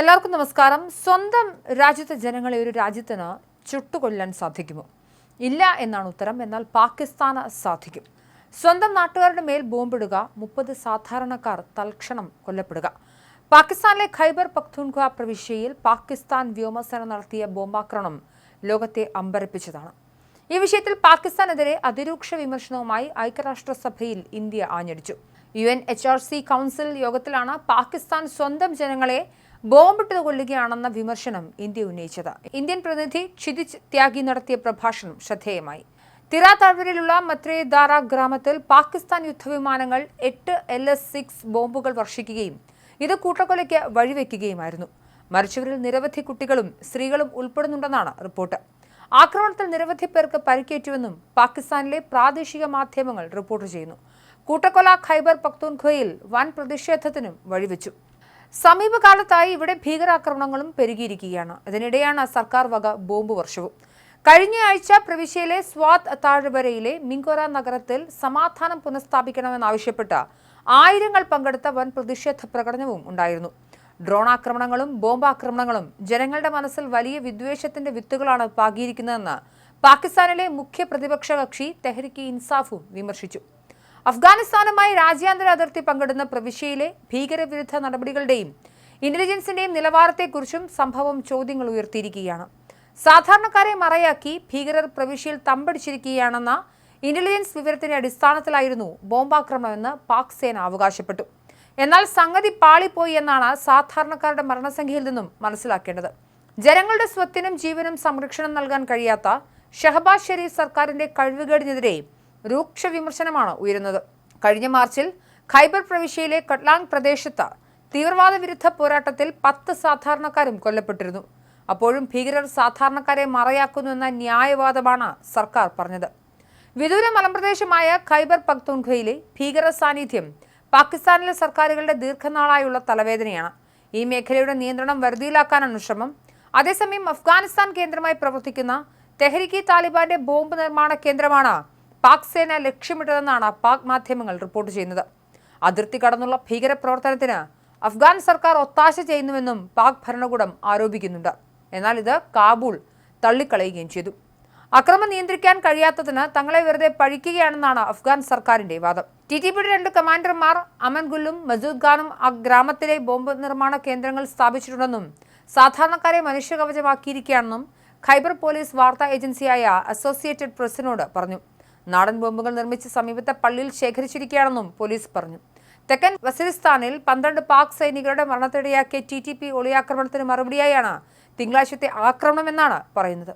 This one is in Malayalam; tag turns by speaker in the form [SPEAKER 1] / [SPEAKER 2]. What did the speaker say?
[SPEAKER 1] എല്ലാവർക്കും നമസ്കാരം. സ്വന്തം രാജ്യത്തെ ജനങ്ങളെ ഒരു രാജ്യത്തിന് ചുട്ടുകൊല്ലാൻ സാധിക്കുമോ? ഇല്ല എന്നാണ് ഉത്തരം. എന്നാൽ പാകിസ്ഥാന് സാധിക്കും. സ്വന്തം നാട്ടുകാരുടെ മേൽ ബോംബിടുക മുപ്പത് സാധാരണക്കാർ തൽക്ഷണം കൊല്ലപ്പെടുക. പാകിസ്ഥാനിലെ ഖൈബർ പഖ്തൂൺഖ പ്രവിശ്യയിൽ പാകിസ്ഥാൻ വ്യോമസേന നടത്തിയ ബോംബാക്രമണം ലോകത്തെ അമ്പരപ്പിച്ചതാണ്. ഈ വിഷയത്തിൽ പാകിസ്ഥാനെതിരെ അതിരൂക്ഷ വിമർശനവുമായി ഐക്യരാഷ്ട്രസഭയിൽ ഇന്ത്യ ആഞ്ഞടിച്ചു. U N H R C council യോഗത്തിലാണ് പാകിസ്ഥാൻ സ്വന്തം ജനങ്ങളെ ബോംബിട്ട് കൊല്ലുകയാണെന്ന വിമർശനം ഇന്ത്യ ഉന്നയിച്ചത്. ഇന്ത്യൻ പ്രതിനിധി ക്ഷിതിജ് ത്യാഗി നടത്തിയ പ്രഭാഷണം ശ്രദ്ധേയമായി. തിരാ താഴ്വരയിലുള്ള മത്രേദാറ ഗ്രാമത്തിൽ പാകിസ്ഥാൻ യുദ്ധവിമാനങ്ങൾ എട്ട് എൽ എസ് സിക്സ് ബോംബുകൾ വർഷിക്കുകയും ഇത് കൂട്ടക്കൊലയ്ക്ക് വഴിവെക്കുകയുമായിരുന്നു. മരിച്ചവരിൽ നിരവധി കുട്ടികളും സ്ത്രീകളും ഉൾപ്പെടുന്നുണ്ടെന്നാണ് റിപ്പോർട്ട്. ആക്രമണത്തിൽ നിരവധി പേർക്ക് പരിക്കേറ്റുവെന്നും പാകിസ്ഥാനിലെ പ്രാദേശിക മാധ്യമങ്ങൾ റിപ്പോർട്ട് ചെയ്യുന്നു. കൂട്ടക്കൊല ഖൈബർ പക്തൂൺഖ്വയിൽ വൻ പ്രതിഷേധത്തിനും വഴിവെച്ചു. സമീപകാലത്തായി ഇവിടെ ഭീകരാക്രമണങ്ങളും പെരുകിയിരിക്കുകയാണ്. ഇതിനിടെയാണ് സർക്കാർ വക ബോംബ് വർഷവും. കഴിഞ്ഞ ആഴ്ച പ്രവിശ്യയിലെ സ്വാത് താഴ്വരയിലെ മിങ്കോര നഗരത്തിൽ സമാധാനം പുനഃസ്ഥാപിക്കണമെന്നാവശ്യപ്പെട്ട് ആയിരങ്ങൾ പങ്കെടുത്ത വൻ പ്രതിഷേധ പ്രകടനവും ഉണ്ടായിരുന്നു. ഡ്രോൺ ആക്രമണങ്ങളും ബോംബാക്രമണങ്ങളും ജനങ്ങളുടെ മനസ്സിൽ വലിയ വിദ്വേഷത്തിന്റെ വിത്തുകളാണ് പാകിയിരിക്കുന്നതെന്ന് പാകിസ്ഥാനിലെ മുഖ്യ പ്രതിപക്ഷ കക്ഷി തെഹ്രിക്ക് ഇൻസാഫും വിമർശിച്ചു. അഫ്ഗാനിസ്ഥാനുമായി രാജ്യാന്തര അതിർത്തി പങ്കിടുന്ന പ്രവിശ്യയിലെ ഭീകരവിരുദ്ധ നടപടികളുടെയും ഇന്റലിജൻസിന്റെയും നിലവാരത്തെക്കുറിച്ചും സംഭവം ചോദ്യങ്ങൾ ഉയർത്തിയിരിക്കുകയാണ്. സാധാരണക്കാരെ മറയാക്കി ഭീകരർ പ്രവിശ്യയിൽ തമ്പടിച്ചിരിക്കുകയാണെന്ന ഇന്റലിജൻസ് വിവരത്തിന്റെ അടിസ്ഥാനത്തിലായിരുന്നു ബോംബാക്രമണമെന്ന് പാക് സേന അവകാശപ്പെട്ടു. എന്നാൽ സംഗതി പാളിപ്പോയി എന്നാണ് സാധാരണക്കാരുടെ മരണസംഖ്യയിൽ നിന്നും മനസ്സിലാക്കേണ്ടത്. ജനങ്ങളുടെ സ്വത്തിനും ജീവനും സംരക്ഷണം നൽകാൻ കഴിയാത്ത ഷഹബാസ് ഷെരീഫ് സർക്കാരിന്റെ കഴിവുകേടിനെതിരെ രൂക്ഷ വിമർശനമാണ് ഉയരുന്നത്. കഴിഞ്ഞ മാർച്ചിൽ ഖൈബർ പ്രവിശ്യയിലെ കട്ലാങ് പ്രദേശത്ത് തീവ്രവാദ വിരുദ്ധ പോരാട്ടത്തിൽ പത്ത് സാധാരണക്കാരും കൊല്ലപ്പെട്ടിരുന്നു. അപ്പോഴും ഭീകരർ സാധാരണക്കാരെ മറയാക്കുന്നു എന്ന ന്യായവാദമാണ് സർക്കാർ പറഞ്ഞത്. വിദൂര മലമ്പ്രദേശമായ ഖൈബർ പക്തുൻഖയിലെ ഭീകര സാന്നിധ്യം പാകിസ്ഥാനിലെ സർക്കാരുകളുടെ ദീർഘനാളായുള്ള തലവേദനയാണ്. ഈ മേഖലയുടെ നിയന്ത്രണം വരുതിയിലാക്കാനാണ് ശ്രമം. അതേസമയം അഫ്ഗാനിസ്ഥാൻ കേന്ദ്രമായി പ്രവർത്തിക്കുന്ന തെഹരിക്കി താലിബാന്റെ ബോംബ് നിർമ്മാണ കേന്ദ്രമാണ് പാക് സേന ലക്ഷ്യമിട്ടതെന്നാണ് പാക് മാധ്യമങ്ങൾ റിപ്പോർട്ട് ചെയ്യുന്നത്. അതിർത്തി കടന്നുള്ള ഭീകരപ്രവർത്തനത്തിന് അഫ്ഗാൻ സർക്കാർ ഒത്താശ ചെയ്യുന്നുവെന്നും പാക് ഭരണകൂടം ആരോപിക്കുന്നുണ്ട്. എന്നാൽ ഇത് കാബൂൾ തള്ളിക്കളയുകയും ചെയ്തു. അക്രമം നിയന്ത്രിക്കാൻ കഴിയാത്തതിന് തങ്ങളെ വെറുതെ പഴിക്കുകയാണെന്നാണ് അഫ്ഗാൻ സർക്കാരിന്റെ വാദം. ടി ടി പിയുടെ രണ്ട് കമാൻഡർമാർ അമൻഗുല്ലും മസൂദ് ഖാനും ആ ഗ്രാമത്തിലെ ബോംബ് നിർമ്മാണ കേന്ദ്രങ്ങൾ സ്ഥാപിച്ചിട്ടുണ്ടെന്നും സാധാരണക്കാരെ മനുഷ്യകവചമാക്കിയിരിക്കുകയാണെന്നും ഖൈബർ പോലീസ് വാർത്താ ഏജൻസിയായ അസോസിയേറ്റഡ് പ്രസിനോട് പറഞ്ഞു. നാടൻ ബോംബുകൾ നിർമ്മിച്ച് സമീപത്തെ പള്ളിയിൽ ശേഖരിച്ചിരിക്കുകയാണെന്നും പോലീസ് പറഞ്ഞു. തെക്കൻ വസിരിസ്ഥാനിൽ പന്ത്രണ്ട് പാക് സൈനികരുടെ മരണത്തിനിടയാക്കിയ ടി ടി പി ഒളിയാക്രമണത്തിന് മറുപടിയായാണ് തിങ്കളാഴ്ചത്തെ ആക്രമണമെന്നാണ് പറയുന്നത്.